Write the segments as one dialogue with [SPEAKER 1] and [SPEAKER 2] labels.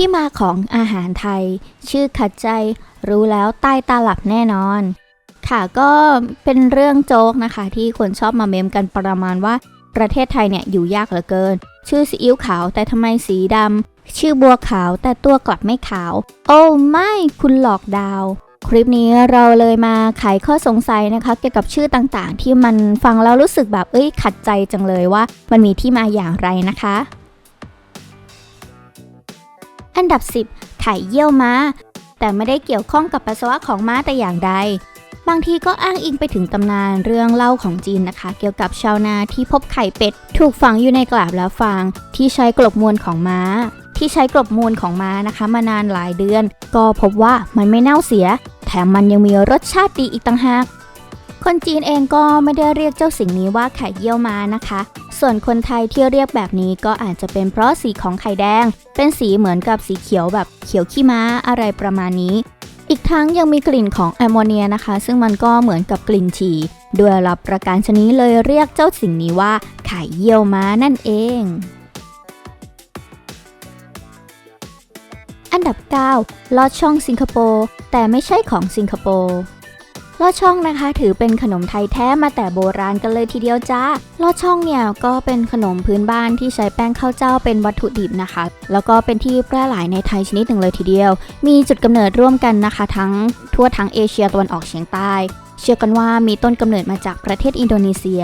[SPEAKER 1] ที่มาของอาหารไทย ชื่อขัดใจรู้แล้วใต้ตาหลับแน่นอน ค่ะก็เป็นเรื่องโจ๊กนะคะ ที่คนชอบมาเมมกันประมาณว่า ประเทศไทยเนี่ยอยู่ยากเหลือเกิน ชื่อซีอิ๊วขาวแต่ทำไมสีดำชื่อบัวขาวแต่ตัวกลับไม่ขาว โอ้ไม่คุณหลอกดาว คลิปนี้เราเลยมาไขข้อสงสัยนะคะ เกี่ยวกับชื่อต่างๆ ที่มันฟังแล้วรู้สึกแบบเอ้ยขัดใจจังเลยว่า มันมีที่มาอย่างไรนะคะ อันดับ 10ไข่เยี่ยวม้า แต่ไม่ได้เกี่ยวข้องกับปัสสาวะของม้าแต่อย่างใด บางทีก็อ้างอิงไปถึงตำนานเรื่องเล่าของจีนนะคะ เกี่ยวกับชาวนาที่พบไข่เป็ด ถูกฝังอยู่ในกลาบแล้วฟาง ที่ใช้กลบมวลของม้า ที่ใช้กลบมวลของม้านะคะ มานานหลายเดือน ก็พบว่ามันไม่เน่าเสีย แถมมันยังมีรสชาติดีอีกต่างหาก คนจีนเองก็ไม่ได้เรียกเจ้าสิ่งนี้ว่าไข่เยี่ยวม้านะคะ ส่วนคนไทยที่เรียกแบบนี้ก็อาจจะเป็นเพราะสีของไข่แดง เป็นสีเหมือนกับสีเขียวแบบเขียวขี้ม้าอะไรประมาณนี้ อีกทั้งยังมีกลิ่นของแอมโมเนียนะคะ ซึ่งมันก็เหมือนกับกลิ่นฉี่ด้วยรับประการชนิดเลยเรียกเจ้าสิ่งนี้ว่าไข่เยี่ยวม้านั่นเอง อันดับ 9 ลอดช่องสิงคโปร์แต่ไม่ใช่ของสิงคโปร์ ลอดช่องนะคะ ถือเป็นขนมไทยแท้มาแต่โบราณกันเลยทีเดียวจ้าลอดช่องเนี่ยก็เป็นขนมพื้นบ้านที่ใช้แป้งข้าวเจ้าเป็นวัตถุดิบนะคะ แล้วก็เป็นที่แพร่หลายในไทยชนิดหนึ่งเลยทีเดียว มีจุดกำเนิดร่วมกันนะคะ ทั้งทั่วทั้งเอเชียตะวันออกเฉียงใต้ เชื่อกันว่ามีต้นกำเนิดมาจากประเทศอินโดนีเซีย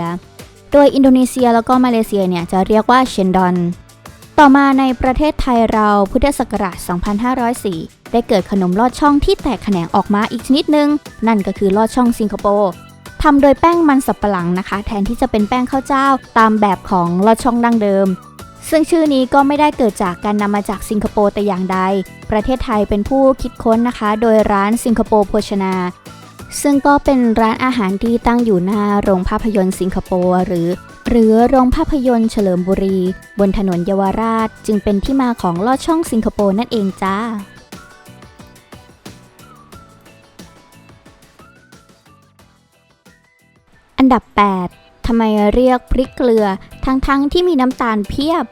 [SPEAKER 1] โดยอินโดนีเซียแล้วก็มาเลเซียเนี่ยจะเรียกว่าเชนดอน ต่อมาในประเทศไทยเราพุทธศักราช 2504 ได้เกิดขนมลอดช่องที่แตกแขนงออกมาอีกชนิดหนึ่งนั่นก็คือลอดช่องสิงคโปร์ทำโดยแป้งมันสับปะหลังนะคะ แทนที่จะเป็นแป้งข้าวเจ้าตามแบบของลอดช่องดั้งเดิม ซึ่งชื่อนี้ก็ไม่ได้เกิดจากการนำมาจากสิงคโปร์แต่อย่างใด ประเทศไทยเป็นผู้คิดค้นนะคะ โดยร้านสิงคโปร์โภชนา ซึ่งก็เป็นร้านอาหารที่ตั้งอยู่หน้าโรงภาพยนตร์สิงคโปร์หรือ หรือโรงภาพยนตร์เฉลิมบุรี บนถนนเยาวราชจึงเป็นที่มาของลอดช่องสิงคโปร์นั่นเองจ้าอันดับ 8 ทำไมเรียกพริกเกลือทั้งๆทที่มีน้ำตาลเพียบ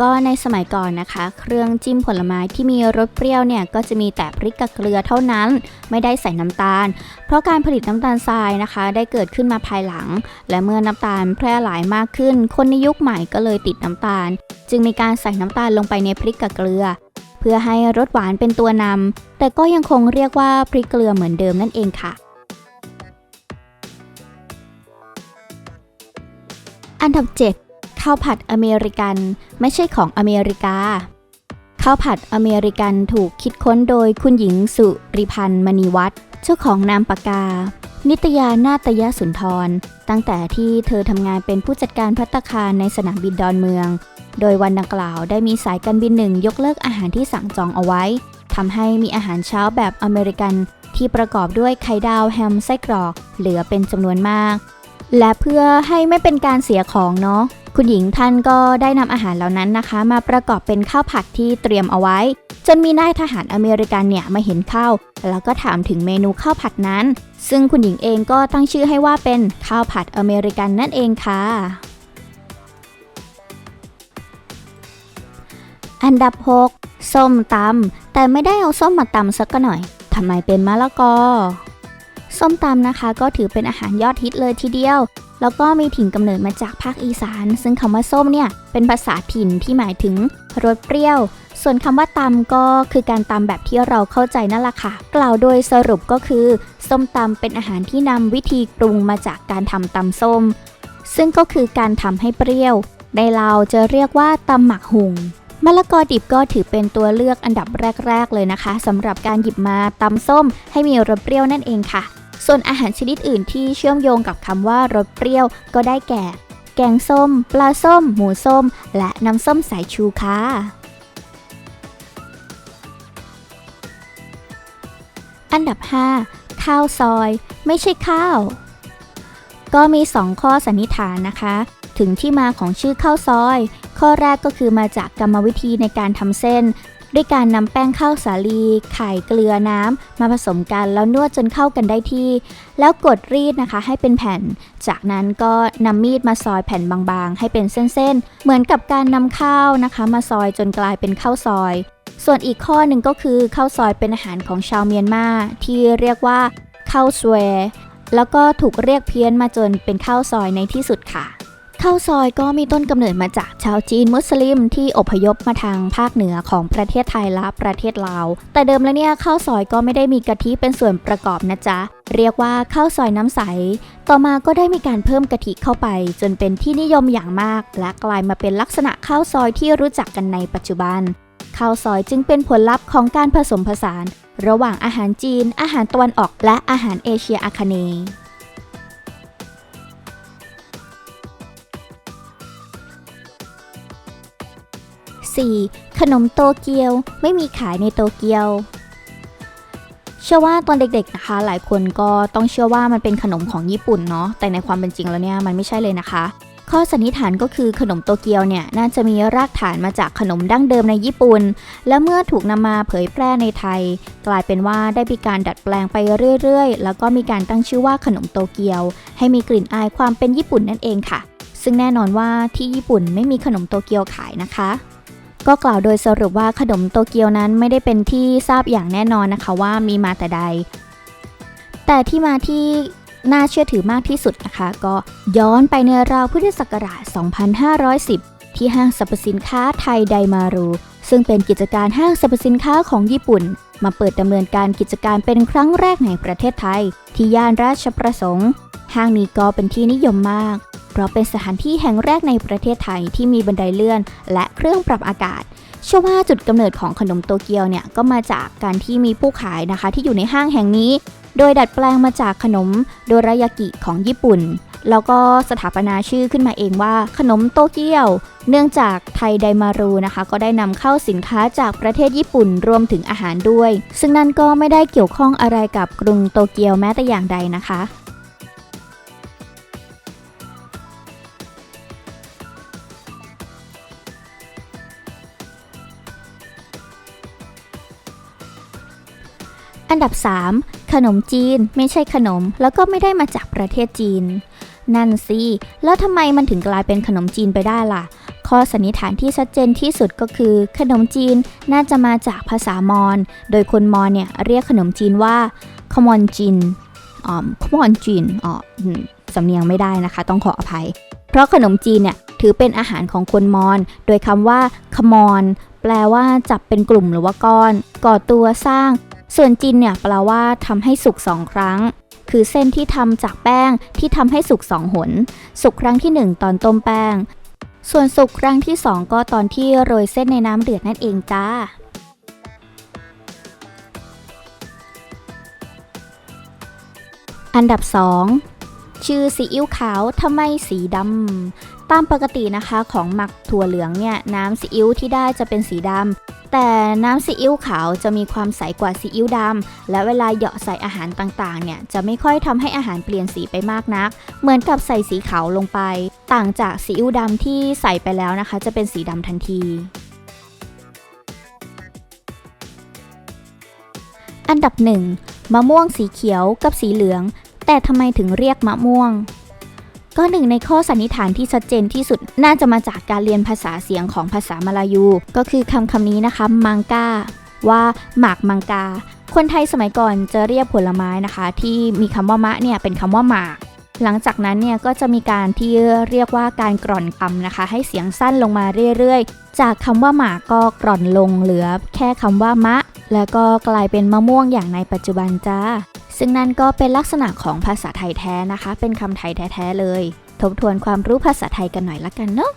[SPEAKER 1] ก็ในสมัยก่อนนะคะ เครื่องจิ้มผลไม้ที่มีรสเปรี้ยวเนี่ยก็จะมีแต่พริกกับเกลือเท่านั้น ไม่ได้ใส่น้ำตาล เพราะการผลิตน้ำตาลทรายนะคะ ได้เกิดขึ้นมาภายหลัง และเมื่อน้ำตาลแพร่หลายมากขึ้น คนในยุคใหม่ก็เลยติดน้ำตาล จึงมีการใส่น้ำตาลลงไปในพริกกับเกลือ เพื่อให้รสหวานเป็นตัวนำแต่ก็ยังคงเรียกว่าพริกเกลือเหมือนเดิมนั่นเองค่ะอันดับ 7 ข้าวผัดอเมริกันไม่ใช่ของอเมริกา ข้าวผัดอเมริกันถูกคิดค้นโดยคุณหญิงสุริพันธ์มณีวัฒน์เจ้าของนามปากกา นิตยานาตยสุนทร ตั้งแต่ที่เธอทำงานเป็นผู้จัดการพัตคารในสนามบินดอนเมือง โดยวันดังกล่าวได้มีสายการบินหนึ่งยกเลิกอาหารที่สั่งจองเอาไว้ทำให้มีอาหารเช้าแบบอเมริกันที่ประกอบด้วยไข่ดาวแฮมไส้กรอก เหลือเป็นจำนวนมาก และเพื่อให้ไม่เป็นการเสียของเนาะ คุณหญิงท่านก็ได้นำอาหารเหล่านั้นนะคะ มาประกอบเป็นข้าวผัดที่เตรียมเอาไว้ จนมีนายทหารอเมริกันเนี่ยมาเห็นข้าวแล้วก็ถามถึงเมนูข้าวผัดนั้น ซึ่งคุณหญิงเองก็ตั้งชื่อให้ว่าเป็นข้าวผัดอเมริกันนั่นเองค่ะ อันดับ 6 ส้มตำแต่ไม่ได้เอาส้มมาตำสักหน่อยทำไมเป็นมะละกอ ส้มตำนะคะ ก็ถือเป็นอาหารยอดฮิตเลยทีเดียว แล้วก็มีถิ่นกำเนิดมาจากภาคอีสาน ซึ่งคำว่าส้มเนี่ยเป็นภาษาถิ่นที่หมายถึงรสเปรี้ยว ส่วนคำว่าตำก็คือการตำแบบที่เราเข้าใจนั่นแหละค่ะ กล่าวโดยสรุปก็คือ ส้มตำเป็นอาหารที่นำวิธีปรุงมาจากการทำตำส้ม ซึ่งก็คือการทำให้เปรี้ยว ในเราวจะเรียกว่าตำหมักหุงมะละกอดิบก็ถือเป็นตัวเลือกอันดับแรก ๆ เลยนะคะสำหรับการหยิบมาตำส้มให้มีรสเปรี้ยวนั่นเองค่ะ ส่วนอาหารชนิดอื่นที่เชื่อมโยงกับคำว่ารสเปรี้ยวก็ได้แก่ แกงส้ม ปลาส้ม หมูส้ม และน้ำส้มสายชูค่ะอันดับ 5 ข้าวซอย ไม่ใช่ข้าว ก็มี 2 ข้อสันนิษฐานนะคะ ถึงที่มาของชื่อข้าวซอย ข้อแรกก็คือมาจากกรรมวิธีในการทำเส้น ด้วยการนำแป้งข้าวสาลีไข่เกลือน้ำมาผสมกันแล้วนวดจนเข้ากันได้ที่ แล้วกดรีดนะคะให้เป็นแผ่น จากนั้นก็นำมีดมาซอยแผ่นบางๆ ให้เป็นเส้นๆ เหมือนกับการนำข้าวนะคะ มาซอยจนกลายเป็นข้าวซอย ส่วนอีกข้อหนึ่งก็คือข้าวซอยเป็นอาหารของชาวเมียนมาที่เรียกว่าข้าวสวยแล้วก็ถูกเรียกเพี้ยนมาจนเป็นข้าวซอยในที่สุดค่ะ ข้าวซอยก็มีต้นกำเนิดมาจากชาวจีนมุสลิมที่อพยพมาทางภาคเหนือของประเทศไทยและประเทศลาว แต่เดิมแล้วเนี่ยข้าวซอยก็ไม่ได้มีกะทิเป็นส่วนประกอบนะจ๊ะ เรียกว่าข้าวซอยน้ำใส ต่อมาก็ได้มีการเพิ่มกะทิเข้าไป จนเป็นที่นิยมอย่างมาก และกลายมาเป็นลักษณะข้าวซอยที่รู้จักกันในปัจจุบันข้าวซอยจึงเป็นผลลัพธ์ของการผสมผสาน ระหว่างอาหารจีน อาหารตะวันออก และอาหารเอเชียอาคเนย์ 4. ขนมโตเกียวไม่มีขายในโตเกียว เชื่อว่าตอนเด็กๆนะคะ หลายคนก็ต้องเชื่อว่ามันเป็นขนมของญี่ปุ่นเนาะแต่ในความเป็นจริงแล้วเนี่ยมันไม่ใช่เลยนะคะ ข้อสันนิษฐานก็คือขนมโตเกียวเนี่ยน่าจะมีรากฐานมาจากขนมดั้งเดิมในญี่ปุ่น และเมื่อถูกนำมาเผยแพร่ในไทย กลายเป็นว่าได้มีการดัดแปลงไปเรื่อยๆ แล้วก็มีการตั้งชื่อว่าขนมโตเกียว ให้มีกลิ่นอายความเป็นญี่ปุ่นนั่นเองค่ะซึ่งแน่นอนว่าที่ญี่ปุ่นไม่มีขนมโตเกียวขายนะคะ ก็กล่าวโดยสรุปว่าขนมโตเกียวนั้นไม่ได้เป็นที่ทราบอย่างแน่นอนนะคะว่ามีมาแต่ใด แต่ที่มาที่น่าเชื่อถือมากที่สุดนะคะ ก็ย้อนไปในราวพุทธศักราช 2510 ที่ห้างสรรพสินค้าไทยไดมารู ซึ่งเป็นกิจการห้างสรรพสินค้าของญี่ปุ่น มาเปิดดำเนินการกิจการเป็นครั้งแรกในประเทศไทย ที่ย่านราชประสงค์ ห้างนี้ก็เป็นที่นิยมมาก เพราะเป็นสถานที่แห่งแรกในประเทศไทยที่มีบันไดเลื่อน และเครื่องปรับอากาศเชื่อว่าจุดกำเนิดของขนมโตเกียวเนี่ยก็มาจากการที่มีผู้ขายนะคะ ที่อยู่ในห้างแห่งนี้ โดยดัดแปลงมาจากขนมโดรายากิของญี่ปุ่น แล้วก็สถาปนาชื่อขึ้นมาเองว่าขนมโตเกียว เนื่องจากไทยไดมารูนะคะ ก็ได้นำเข้าสินค้าจากประเทศญี่ปุ่นรวมถึงอาหารด้วย ซึ่งนั่นก็ไม่ได้เกี่ยวข้องอะไรกับกรุงโตเกียวแม้แต่อย่างใดนะคะ อันดับ 3 ขนมจีนไม่ใช่ขนม แล้วก็ไม่ได้มาจากประเทศจีน นั่นสิ แล้วทำไมมันถึงกลายเป็นขนมจีนไปได้ล่ะ ข้อสันนิษฐานที่ชัดเจนที่สุดก็คือ ขนมจีนน่าจะมาจากภาษามอญโดยคนมอญเนี่ยเรียกขนมจีนว่าขมอนจินอ๋อขมอนจินอ๋อสำเนียงไม่ได้นะคะ ต้องขออภัย เพราะขนมจีนเนี่ยถือเป็นอาหารของคนมอญโดยคำว่าขมอนแปลว่าจับเป็นกลุ่มหรือว่าก้อน ก่อตัวสร้าง ส่วนจินเนี่ยแปลว่าทำให้สุกสองครั้ง คือเส้นที่ทำจากแป้งที่ทำให้สุกสองหน สุกครั้งที่หนึ่งตอนต้มแป้ง ส่วนสุกครั้งที่สองก็ตอนที่โรยเส้นในน้ำเดือดนั่นเองจ้าอันดับ 2 ชื่อซีอิ๊วขาวทำไมสีดำ ตามปกตินะคะของหมักถั่วเหลืองเนี่ยน้ำซีอิ๊วที่ได้จะเป็นสีดำแต่น้ำซีอิ๊วขาวจะมีความใสกว่าซีอิ๊วดำและเวลาเหยาะใส่อาหารต่างๆเนี่ยจะไม่ค่อยทำให้อาหารเปลี่ยนสีไปมากนัก เหมือนกับใส่สีขาวลงไป ต่างจากซีอิ๊วดำที่ใส่ไปแล้วนะคะ จะเป็นสีดำทันทีอันดับหนึ่งมะม่วงสีเขียวกับสีเหลือง แต่ทำไมถึงเรียกมะม่วง ก็หนึ่งในข้อสันนิษฐานที่ชัดเจนที่สุดน่าจะมาจากการเรียนภาษาเสียงของภาษามาลายู ก็คือคำคำนี้นะคะมังกาว่าหมากมังกา คนไทยสมัยก่อนจะเรียกผลไม้นะคะ ที่มีคำว่ามะเนี่ยเป็นคำว่าหมากหลังจากนั้นเนี่ยก็จะมีการที่เรียกว่าการกร่อนคำนะคะ ให้เสียงสั้นลงมาเรื่อยๆ จากคำว่าหมากก็กร่อนลงเหลือ แค่คำว่ามะ แล้วก็กลายเป็นมะม่วงอย่างในปัจจุบันจ้า ซึ่งนั่นก็เป็นลักษณะของภาษาไทยแท้นะคะ เป็นคำไทยแท้ๆเลย ทบทวนความรู้ภาษาไทยกันหน่อยละกันเนาะ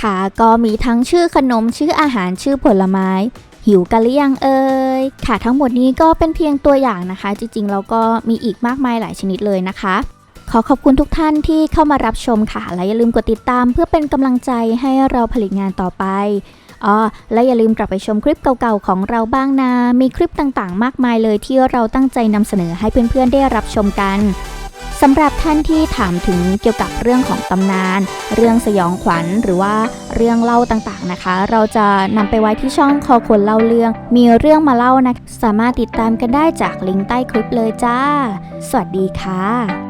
[SPEAKER 1] ค่ะก็มีทั้งชื่อขนมชื่ออาหารชื่อผลไม้ หิวกันหรือยังเอ่ยค่ะทั้งหมดนี้ก็เป็นเพียงตัวอย่างนะคะ จริงๆแล้วก็มีอีกมากมายหลายชนิดเลยนะคะ ขอขอบคุณทุกท่านที่เข้ามารับชมค่ะและอย่าลืมกดติดตาม เพื่อเป็นกำลังใจให้เราผลิตงานต่อไป อ๋อและอย่าลืมกลับไปชมคลิปเก่าๆของเราบ้างนะ มีคลิปต่างๆ มากมายเลยที่เราตั้งใจนำเสนอให้เพื่อนๆได้รับชมกันสำหรับท่านที่ถามถึงเกี่ยวกับเรื่องของตำนาน เรื่องสยองขวัญหรือว่าเรื่องเล่าต่างๆนะคะ เราจะนำไปไว้ที่ช่องคอคนเล่าเรื่อง มีเรื่องมาเล่านะ สามารถติดตามกันได้จากลิงก์ใต้คลิปเลยจ้า สวัสดีค่ะ